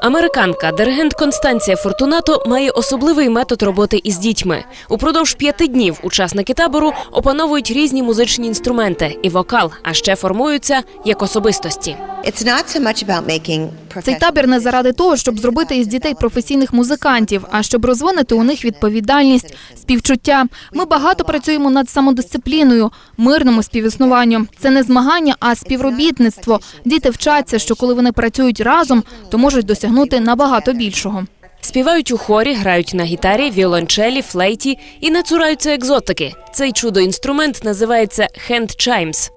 Американка, диригент Констанція Фортунато має особливий метод роботи із дітьми. Упродовж п'яти днів учасники табору опановують різні музичні інструменти і вокал, а ще формуються як особистості. It's not so much about making Цей табір не заради того, щоб зробити із дітей професійних музикантів, а щоб розвинути у них відповідальність, співчуття. Ми багато працюємо над самодисципліною, мирному співіснуванню. Це не змагання, а співробітництво. Діти вчаться, що коли вони працюють разом, то можуть досягнути набагато більшого. Співають у хорі, грають на гітарі, віолончелі, флейті і не цураються екзотики. Цей чудо-інструмент називається «hand chimes».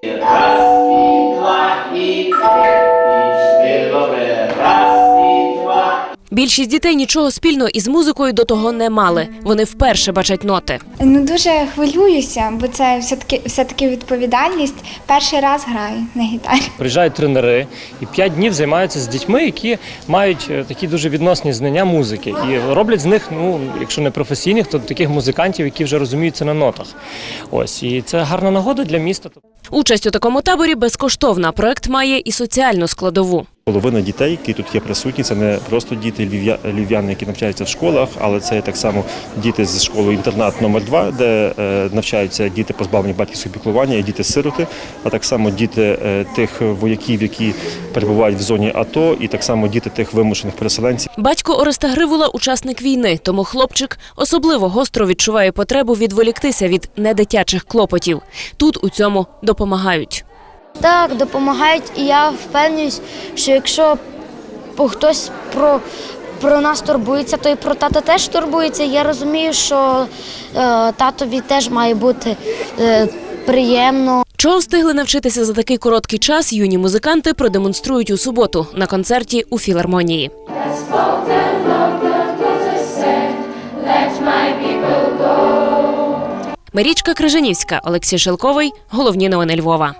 Більшість дітей нічого спільного із музикою до того не мали. Вони вперше бачать ноти. Ну дуже хвилююся, бо це все таки все таки відповідальність. Перший раз граю на гітарі. Приїжджають тренери і п'ять днів займаються з дітьми, які мають е, такі дуже відносні знання музики, і роблять з них, ну якщо не професійних, то таких музикантів, які вже розуміються на нотах. Ось і це гарна нагода для міста. Участь у такому таборі безкоштовна. Проект має і соціальну складову. Половина дітей, які тут є присутні, це не просто діти львів'я- львів'яни, які навчаються в школах, але це так само діти з школи інтернат номер 2 де е, навчаються діти позбавлені батьківського піклування, і діти-сироти, а так само діти е, тих вояків, які перебувають в зоні АТО, і так само діти тих вимушених переселенців. Батько Ореста Гривула – учасник війни, тому хлопчик особливо гостро відчуває потребу відволіктися від недитячих клопотів. Тут у цьому допомагають. Так, допомагають, і я впевнююсь, що якщо хтось про, про нас турбується, то і про тата теж турбується. Я розумію, що е, татові теж має бути е, приємно. Чого встигли навчитися за такий короткий час, юні музиканти продемонструють у суботу на концерті у філармонії. Марічка Крижанівська, Олексій Шелковий. Головні новини Львова.